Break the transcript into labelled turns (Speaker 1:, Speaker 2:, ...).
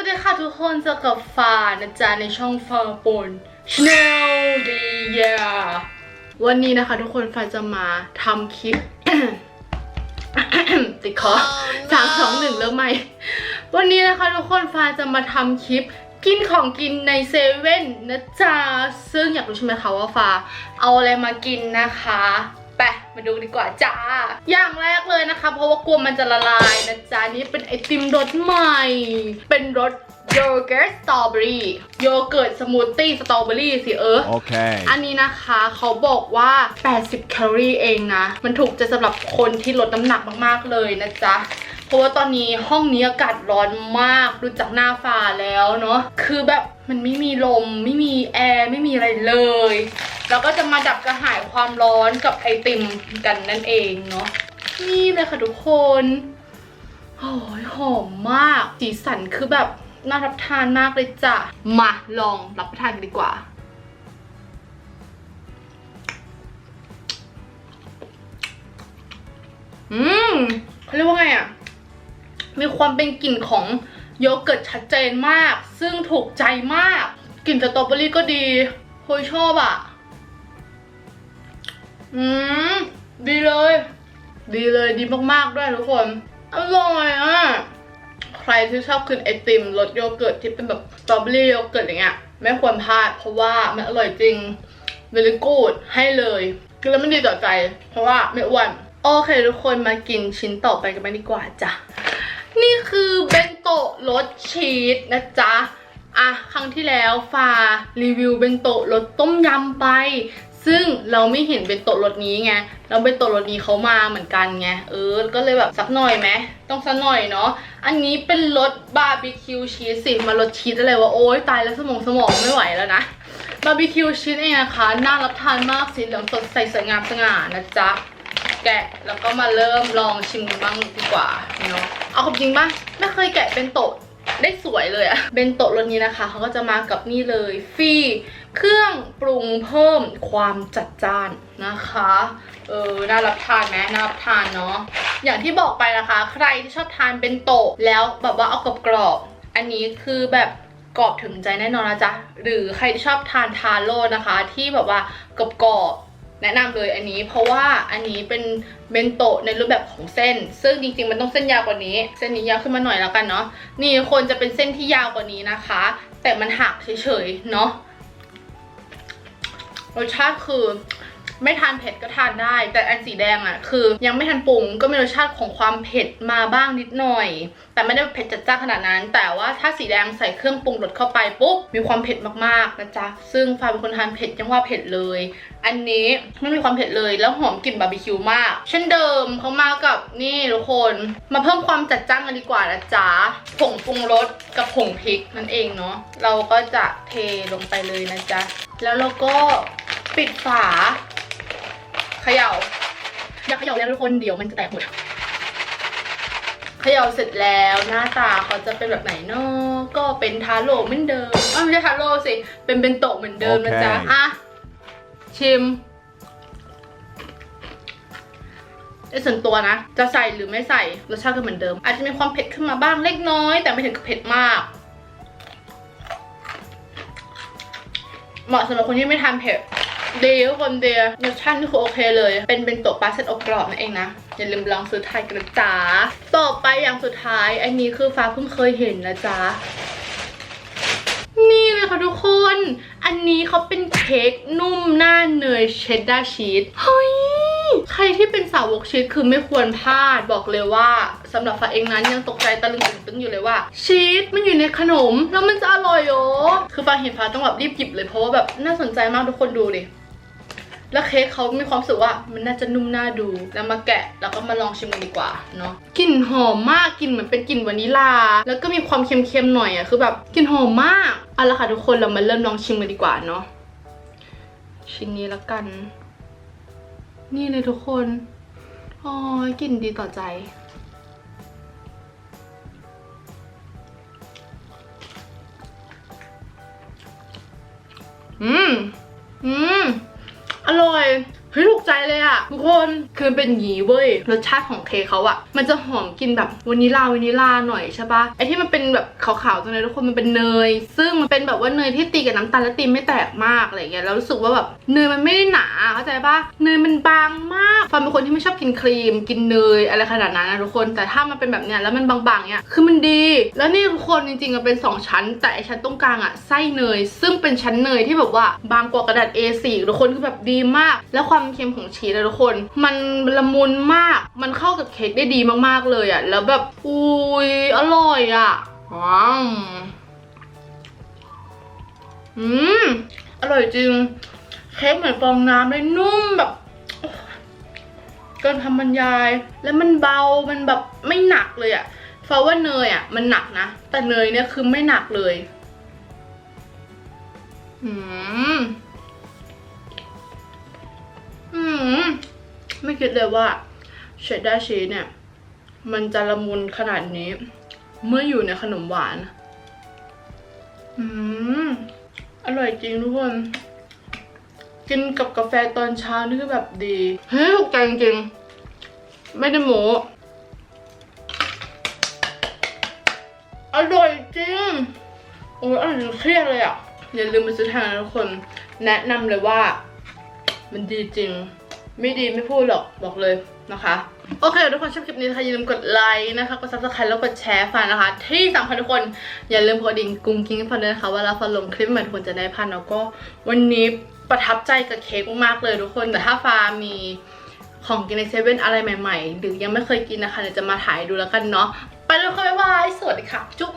Speaker 1: วัสดีค่ะทุกคนเจอกับฟ้านะจ๊ะในช่องฟ้าปน Chanel ดีเยวันนี้นะคะทุกคนฟ้าจะมาทำคลิป ติดคอสามสองหนึ่งเริ่มใหม่ วันนี้นะคะทุกคนฟ้าจะมาทำคลิปกินของกินในเซเว่นนะจ๊ะซึ่งอยากรู้ใช่ไหมคะว่าฟ้าเอาอะไรมากินนะคะไปมาดูดีกว่าจ้า อย่างแรก เลยนะคะ เพราะว่ากลัวมันจะละลายนะจ๊ะนี่เป็นไอติมรสใหม่ เป็นรสโยเกิร์ตสตรอเบอรี่โยเกิร์ตสมูทตี้สตรอเบอรี่สิเออ
Speaker 2: Okay.
Speaker 1: อันนี้นะคะเขาบอกว่า 80 แคลอรี่เองนะ มันถูกใจะสำหรับคนที่ลดน้ำหนักมากๆเลยนะจ๊ะเพราะว่าตอนนี้ห้องนี้อากาศร้อนมากดูจากหน้าฟ้าแล้วเนาะคือแบบมันไม่มีลม ไม่มีแอร์ ไม่มีอะไรเลย แล้วก็จะมาดับกระหายความร้อนกับไอติมกันนั่นเองเนาะ นี่เลยค่ะทุกคนโอ้ยหอมมาก สีสันคือแบบน่ารับทานมากเลยจ้ะ มาลองรับประทานกันดีกว่า อืมเขาเรียกว่าไงอะ มีความเป็นกลิ่นของโยเกิร์ตชัดเจนมาก ซึ่งถูกใจมาก กลิ่นสตรอเบอรี่ก็ดีโคยชอบอะ อืม ดีเลย ดีเลยดีมากๆด้วยทุกคน อร่อยอะ ใครที่ชอบกินไอติมรสโยเกิร์ตที่เป็นแบบสตรอเบอรี่โยเกิร์ตอย่างเงี้ยไม่ควรพลาดเพราะว่ามันอร่อยจริง very good ให้เลยกินแล้วไม่ดีต่อใจ เพราะว่าไม่อ้วนโอเคทุกคนมากินชิ้นต่อไปกันไปดีกว่าจ้ะนี่คือเบนโตะรสชีสนะจ๊ะอะครั้งที่แล้วฟารีวิวเบนโตะรสต้มยำไป ซึ่งเราไม่เห็นเบนโตะรสนี้ไงแล้วเบนโตะรสนี้เขามาเหมือนกันไง เออ ก็เลยแบบสักหน่อยไหม ต้องสักหน่อยเนาะ อันนี้เป็นรสบาร์บีคิวชีสสิมารสชีสอะไรวะ โอ๊ยตายแล้วสมองสมองไม่ไหวแล้วนะ บาร์บีคิวชีสเองนะคะ น่ารับทานมากสีเหลืองสดใสสวยงามสง่านะจ๊ะ แกะแล้วก็มาเริ่มลองชิมบ้างดีกว่าเนาะ เอาความจริงป่ะไม่เคยแกะเป็นโต๊ะ ได้สวยเลยอะเบนโตะรสนี้นะคะเขาก็จะมากับนี่เลยฟรีเครื่องปรุงเพิ่มความจัดจ้านนะคะ เออ น่ารับทานไหมน่ารับทานเนาะ อย่างที่บอกไปนะคะ ใครที่ชอบทานเป็นโตะแล้วแบบว่าเอากรอบๆอันนี้คือแบบกรอบถึงใจแน่นอนนะจ๊ะ หรือใครที่ชอบทานทาโร่นะคะ ที่แบบว่ากรอบๆ แนะนำเลยอันนี้เพราะว่าอันนี้เป็นเบนโตะในรูปแบบของเส้น ซึ่งจริงๆมันต้องเส้นยาวกว่านี้ เส้นนี้ยาวขึ้นมาหน่อยแล้วกันเนาะนี่คนจะเป็นเส้นที่ยาวกว่านี้นะคะ แต่มันหักเฉยๆเนาะรสชาติคือ ไม่ทานเผ็ดก็ทานได้ แต่อันสีแดงอะ่ะคือ ยังไม่ทันปรุงก็มีรสชาติของความเผ็ดมาบ้างนิดหน่อย แต่ไม่ได้เผ็ดจัดจ้านขนาดนั้น แต่ว่าถ้าสีแดงใส่เครื่องปรุงรสเข้าไปปุ๊บมีความเผ็ดมากๆนะจ๊ะซึ่งฟ้าเป็นคนทานเผ็ดยังว่าเผ็ดเลย อันนี้ไม่มีความเผ็ดเลยแล้วหอมกลิ่นบาร์บีคิวมาก เช่นเดิมเขามากับนี่ทุกคนมาเพิ่มความจัดจ้านกันดีกว่านะจ๊ะผงปรุงรสกับผงพริกนั่นเองเนาะเราก็จะเทลงไปเลยนะจ๊ะแล้วเราก็ปิดฝา ขย่าอย่าเขย่าแล้วทุกคนเดี๋ยวมันจะแตกหมดเขย่าเสร็จแล้วหน้าตาเขาจะเป็นแบบไหนเนาะก็เป็นทาโร่เหมือนเดิมอ้าวไม่ใช่ทาโร่สิเป็นเบนโตะเหมือนเดิมนะจ๊ะ
Speaker 2: โอเค
Speaker 1: อะชิมในส่วนตัวนะ จะใส่หรือไม่ใส่รสชาติก็เหมือนเดิม อาจจะมีความเผ็ดขึ้นมาบ้างเล็กน้อย แต่ไม่ถึงกับเผ็ดมาก เหมาะสำหรับคนที่ไม่ทานเผ็ด ดีทุกคนเดียรสชาตินี่คือโอเคเลย เป็นเป็นโตปลาเส้นอบกรอบนั่นเองนะ อย่าลืมลองซื้อไทยกันนะจ๊ะต่อไปอย่างสุดท้ายอันนี้คือฟ้าเพิ่งเคยเห็นนะจ๊ะนี่เลยค่ะทุกคน อันนี้เขาเป็นเค้กนุ่มหน้าเนยเชดดาร์ชีสเฮ้ย ใครที่เป็นสาวกชีสคือไม่ควรพลาดบอกเลยว่าสำหรับฟ้าเองนั้นยังตกใจตะลึงตึงอยู่เลยว่า ชีสมันอยู่ในขนม แล้วมันจะอร่อยเหรอคือฟ้าเห็นฟ้าต้องแบบรีบหยิบเลยเพราะว่าแบบน่าสนใจมากทุกคนดูดิ แล้วเค้กเขามีความรู้สึกว่ามันน่าจะนุ่มน่าดูแล้วมาแกะแล้วก็มาลองชิมกันดีกว่าเนาะกลิ่นหอมมากกลิ่นเหมือนเป็นกลิ่นวานิลา แล้วก็มีความเค็มๆหน่อยอะคือแบบกลิ่นหอมมากเอาละค่ะทุกคนเรามาเริ่มลองชิมกันดีกว่าเนาะชิ้นนี้ละกัน นี่เลยทุกคนอ๋อกลิ่นดีต่อใจอืมอืม อ ทุกคนคือมันเป็นหยีเว้ยรสชาติของเค้กเขาอะมันจะหอมกลินแบบวานิลาวานิลาหน่อยใช่ปะไอที่มันเป็นแบบขาวๆตรงนี้ทุกคนมันเป็นเนย ซึ่งมันเป็นแบบว่าเนยที่ตีกับน้ำตาลแล้วตีไม่แตกมากอะไรเงี้ยแล้วรู้สึกว่าแบบเนยมันไม่ได้หนาเข้าใจปะเนยมันบางมากฟาร์มเป็นคนที่ไม่ชอบกินครีม กินเนยอะไรขนาดนั้นนะทุกคนแต่ถ้ามันเป็นแบบเนี้ยแล้วมันบางๆเนี้ยคือมันดี แล้วนี่ทุกคนจริงๆมันเป็นสองชั้น แต่ไอชั้นตรงกลางอะไส้เนย ซึ่งเป็นชั้นเนยที่แบบว่าบางกว่ากระดาษ A4 ทุกคนคือแบบดีมาก แล้วความเค็มของชีสอะทุกคน มันละมุนมาก มันเข้ากับเค้กได้ดีมากๆเลยอะแล้วแบบอุ้ยอร่อยอะว้าวอืมอร่อยจริง เค้กเหมือนฟองน้ำเลยนุ่มแบบเกินคำบรรยาย แล้วมันเบา มันแบบไม่หนักเลยอะเพราะว่าเนยอะมันหนักนะ แต่เนยเนี่ยคือไม่หนักเลย อืม อืมไม่คิดเลยว่าเชดดาร์ชีสเนี่ย มันจะละมุนขนาดนี้ เมื่ออยู่ในขนมหวาน อืม อร่อยจริงทุกคน กินกับกาแฟตอนเช้านี่คือแบบดี เฮ้ยถูกใจจริงๆ ไม่ได้โม้อร่อยจริง โอ้ยอร่อยจนเครียดเลยอะ อย่าลืมไปซื้อทานนะทุกคน แนะนำเลยว่า มันดีจริง ไม่ดีไม่พูดหรอกบอกเลยนะคะ โอเคทุกคนชอบคลิปนี้นะคะอย่าลืมกดไลค์นะคะกด subscribe แล้วกดแชร์ฟันนะคะ ที่สำคัญทุกคนอย่าลืมกดดิ่งกุ้งกิ้งฟันด้วยนะคะเวลาฟันลงคลิปใหม่ทุกคนจะได้พันแล้วก็วันนี้ประทับใจกับเค้กมากๆเลยทุกคนแต่ถ้าฟ้ามีของกินในเซเว่นอะไรใหม่ๆ หรือยังไม่เคยกินนะคะเดี๋ยวจะมาถ่ายดูแล้วกันเนาะ ไปเลยค่ะบ๊ายบาย สวัสดีค่ะ จุ๊บ